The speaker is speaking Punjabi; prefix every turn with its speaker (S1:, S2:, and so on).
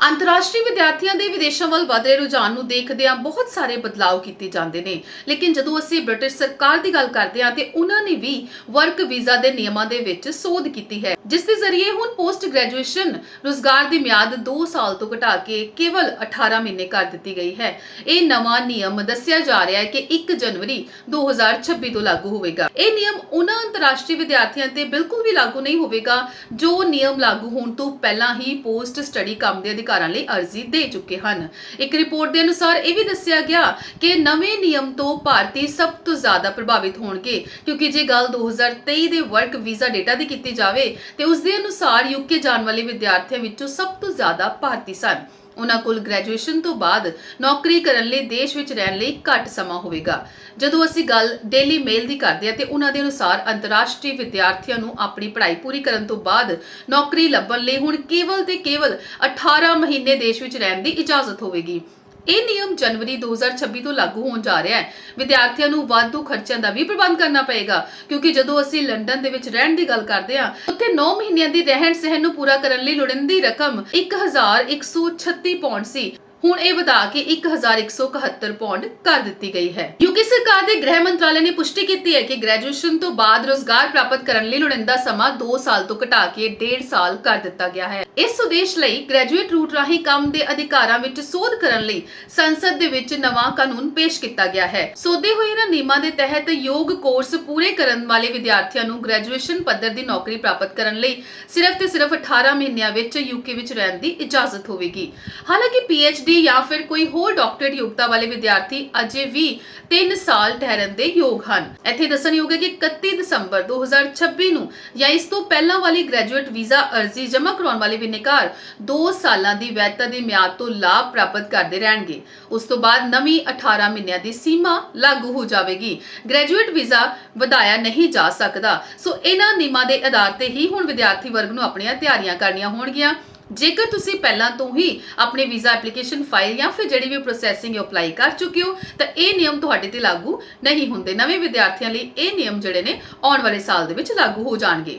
S1: ਅੰਤਰਰਾਸ਼ਟਰੀ ਵਿਦਿਆਰਥੀਆਂ ਦੇ ਵਿਦੇਸ਼ਾਂ ਵੱਲ ਵਧ ਰਹੇ ਰੁਝਾਨ ਨੂੰ ਦੇਖਦਿਆਂ ਬਹੁਤ ਸਾਰੇ ਬਦਲਾਅ ਕੀਤੇ ਜਾਂਦੇ ਨੇ। ਲੇਕਿਨ ਜਦੋਂ ਅਸੀਂ ਬ੍ਰਿਟਿਸ਼ ਸਰਕਾਰ ਦੀ ਗੱਲ ਕਰਦੇ ਹਾਂ, ਤੇ ਉਹਨਾਂ ਨੇ ਵੀ ਵਰਕ ਵੀਜ਼ਾ ਦੇ ਨਿਯਮਾਂ ਦੇ ਵਿੱਚ ਸੋਧ ਕੀਤੀ ਹੈ। ਜਿਸ ਦੇ ਜ਼ਰੀਏ ਹੁਣ ਪੋਸਟ ਗ੍ਰੈਜੂਏਸ਼ਨ ਰੁਜ਼ਗਾਰ ਦੀ ਮਿਆਦ 2 ਸਾਲ ਤੋਂ ਘਟਾ ਕੇ ਕੇਵਲ 18 ਮਹੀਨੇ ਕਰ ਦਿੱਤੀ ਗਈ ਹੈ। ਇਹ ਨਵਾਂ ਨਿਯਮ ਦੱਸਿਆ ਜਾ ਰਿਹਾ ਹੈ ਕਿ 1 ਜਨਵਰੀ 2026 ਤੋਂ ਲਾਗੂ ਹੋਵੇਗਾ। ਇਹ ਨਿਯਮ ਉਹਨਾਂ ਅੰਤਰਰਾਸ਼ਟਰੀ ਵਿਦਿਆਰਥੀਆਂ ਤੇ ਬਿਲਕੁਲ ਵੀ ਲਾਗੂ ਨਹੀਂ ਹੋਵੇਗਾ, ਜੋ ਨਿਯਮ ਲਾਗੂ ਹੋਣ ਤੋਂ ਪਹਿਲਾਂ ਹੀ ਪੋਸਟ ਸਟੱਡੀ ਕੰਮ ਦੇ ਅਧਿਕਾਰਾਂ ਲਈ ਅਰਜ਼ੀ ਦੇ ਚੁੱਕੇ ਹਨ। ਇੱਕ ਰਿਪੋਰਟ ਦੇ ਅਨੁਸਾਰ ਇਹ ਵੀ ਦੱਸਿਆ ਗਿਆ ਕਿ ਨਵੇਂ ਨਿਯਮ ਤੋਂ ਭਾਰਤੀ ਸਭ ਤੋਂ ਜ਼ਿਆਦਾ ਪ੍ਰਭਾਵਿਤ ਹੋਣਗੇ, ਕਿਉਂਕਿ ਜੇ ਗੱਲ 2023 ਦੇ ਵਰਕ ਵੀਜ਼ਾ ਡੇਟਾ ਦੀ ਕੀਤੀ ਜਾਵੇ ਤੇ ਉਸ ਦੇ ਅਨੁਸਾਰ ਯੂਕੇ ਜਾਣ ਵਾਲੇ ਵਿਦਿਆਰਥੀਆਂ ਵਿੱਚੋਂ ਸਭ ਤੋਂ ਜ਼ਿਆਦਾ ਭਾਰਤੀ ਸਨ। ਉਹਨਾਂ ਕੋਲ ਗ੍ਰੈਜੂਏਸ਼ਨ ਤੋਂ ਬਾਅਦ ਨੌਕਰੀ ਕਰਨ ਲਈ ਦੇਸ਼ ਵਿੱਚ ਰਹਿਣ ਲਈ ਘੱਟ ਸਮਾਂ ਹੋਵੇਗਾ। ਜਦੋਂ ਅਸੀਂ ਗੱਲ ਡੇਲੀ ਮੇਲ ਦੀ ਕਰਦੇ ਹਾਂ ਤੇ ਉਹਨਾਂ ਦੇ ਅਨੁਸਾਰ ਅੰਤਰਰਾਸ਼ਟਰੀ ਵਿਦਿਆਰਥੀਆਂ ਨੂੰ ਆਪਣੀ ਪੜ੍ਹਾਈ ਪੂਰੀ ਕਰਨ ਤੋਂ ਬਾਅਦ ਨੌਕਰੀ ਲੱਭਣ ਲਈ ਹੁਣ ਕੇਵਲ ਤੇ ਕੇਵਲ 18 ਮਹੀਨੇ ਦੇਸ਼ ਵਿੱਚ ਰਹਿਣ ਦੀ ਇਜਾਜ਼ਤ ਹੋਵੇਗੀ। ਇਹ ਨਿਯਮ ਜਨਵਰੀ 2026 ਤੋਂ ਲਾਗੂ ਹੋਣ ਜਾ ਰਿਹਾ ਹੈ। ਵਿਦਿਆਰਥੀਆਂ ਨੂੰ ਵਾਧੂ ਖਰਚਿਆਂ ਦਾ ਵੀ ਪ੍ਰਬੰਧ ਕਰਨਾ ਪਏਗਾ, ਕਿਉਂਕਿ ਜਦੋਂ ਅਸੀਂ ਲੰਡਨ ਦੇ ਵਿੱਚ ਰਹਿਣ ਦੀ ਗੱਲ ਕਰਦੇ ਹਾਂ, ਉੱਥੇ 9 ਮਹੀਨਿਆਂ ਦੀ ਰਹਿਣ ਸਹਿਣ ਨੂੰ ਪੂਰਾ ਕਰਨ ਲਈ ਲੋੜੀਂਦੀ ਰਕਮ 1136 ਪਾਉਂਡ ਸੀ। ਹੁਣ ਇਹ ਵਧਾ ਕੇ 1171 ਪਾਉਂਡ ਕਰ ਦਿੱਤੀ ਗਈ ਹੈ। ਯੂਕੇ ਸਰਕਾਰ ਦੇ ਗ੍ਰਹਿ ਮੰਤਰਾਲੇ ਨੇ ਪੁਸ਼ਟੀ ਕੀਤੀ ਹੈ ਕਿ ਗ੍ਰੈਜੂਏਸ਼ਨ ਤੋਂ ਬਾਅਦ ਰੋਜ਼ਗਾਰ ਪ੍ਰਾਪਤ ਕਰਨ ਲਈ ਲੋੜੀਂਦਾ ਸਮਾਂ 2 ਸਾਲ ਤੋਂ ਘਟਾ ਕੇ 1.5 ਸਾਲ ਕਰ ਦਿੱਤਾ ਗਿਆ ਹੈ। ਇਸ ਉਦੇਸ਼ ਲਈ ਗ੍ਰੈਜੂਏਟ ਰੂਟ ਰਾਹੀਂ ਕੰਮ ਦੇ ਅਧਿਕਾਰਾਂ ਵਿੱਚ ਸੋਧ ਕਰਨ ਲਈ ਸੰਸਦ ਦੇ ਵਿੱਚ ਨਵਾਂ ਕਾਨੂੰਨ ਪੇਸ਼ ਕੀਤਾ ਗਿਆ ਹੈ। ਸੋਧੇ ਹੋਏ ਇਹਨਾਂ ਨਿਯਮਾਂ ਦੇ ਤਹਿਤ ਯੋਗ ਕੋਰਸ ਪੂਰੇ ਕਰਨ ਵਾਲੇ ਵਿਦਿਆਰਥੀਆਂ ਨੂੰ ਗ੍ਰੈਜੂਏਸ਼ਨ ਪੱਧਰ ਦੀ ਨੌਕਰੀ ਪ੍ਰਾਪਤ ਕਰਨ ਲਈ ਸਿਰਫ ਤੇ ਸਿਰਫ 18 ਮਹੀਨਿਆਂ ਵਿੱਚ ਯੂਕੇ ਵਿੱਚ ਰਹਿਣ ਦੀ ਇਜਾਜ਼ਤ ਹੋਵੇਗੀ। ਹਾਲਾਂਕਿ ਪੀਐਚਡੀ ਜਾਂ ਫਿਰ ਕੋਈ ਹੋਰ ਡਾਕਟਰੇਟ ਯੋਗਤਾ ਵਾਲੇ ਵਿਦਿਆਰਥੀ ਅਜੇ ਵੀ 3 ਸਾਲ ਠਹਿਰਨ ਦੇ ਯੋਗ ਹਨ। ਇੱਥੇ ਦੱਸਣਯੋਗ ਹੈ ਕਿ 31 ਦਸੰਬਰ 2026 ਨੂੰ ਜਾਂ ਇਸ ਤੋਂ ਪਹਿਲਾਂ ਵਾਲੀ ਗ੍ਰੈਜੂਏਟ ਵੀਜ਼ਾ ਅਰਜ਼ੀ ਜਮ੍ਹਾਂ ਕਰਾਉਣ ਵਾਲੇ ਬਿਨੇਕਾਰ 2 ਸਾਲਾਂ ਦੀ ਵੈਧਤਾ ਦੀ ਮਿਆਦ ਤੋਂ ਲਾਭ ਪ੍ਰਾਪਤ ਕਰਦੇ ਰਹਿਣਗੇ। ਉਸ ਤੋਂ ਬਾਅਦ ਨਵੀਂ 18 ਮਹੀਨਿਆਂ ਦੀ ਸੀਮਾ ਲਾਗੂ ਹੋ ਜਾਵੇਗੀ। ਗ੍ਰੈਜੂਏਟ ਵੀਜ਼ਾ ਵਧਾਇਆ ਨਹੀਂ ਜਾ ਸਕਦਾ। ਸੋ ਇਹਨਾਂ ਨਿਯਮਾਂ ਦੇ ਆਧਾਰ ਤੇ ਹੀ ਹੁਣ ਵਿਦਿਆਰਥੀ ਵਰਗ ਨੂੰ ਆਪਣੀਆਂ ਤਿਆਰੀਆਂ ਕਰਨੀਆਂ ਹੋਣਗੀਆਂ। ਜੇਕਰ ਤੁਸੀਂ ਪਹਿਲਾਂ ਤੋਂ ਹੀ ਆਪਣੇ ਵੀਜ਼ਾ ਐਪਲੀਕੇਸ਼ਨ ਫਾਈਲ ਜਾਂ ਫਿਰ ਜਿਹੜੀ ਵੀ ਪ੍ਰੋਸੈਸਿੰਗ ਅਪਲਾਈ ਕਰ ਚੁੱਕੇ ਹੋ, ਤਾਂ ਇਹ ਨਿਯਮ ਤੁਹਾਡੇ ਤੇ ਲਾਗੂ ਨਹੀਂ ਹੁੰਦੇ। ਨਵੇਂ ਵਿਦਿਆਰਥੀਆਂ ਲਈ ਇਹ ਨਿਯਮ ਜਿਹੜੇ ਨੇ ਆਉਣ ਵਾਲੇ ਸਾਲ ਦੇ ਵਿੱਚ ਲਾਗੂ ਹੋ ਜਾਣਗੇ।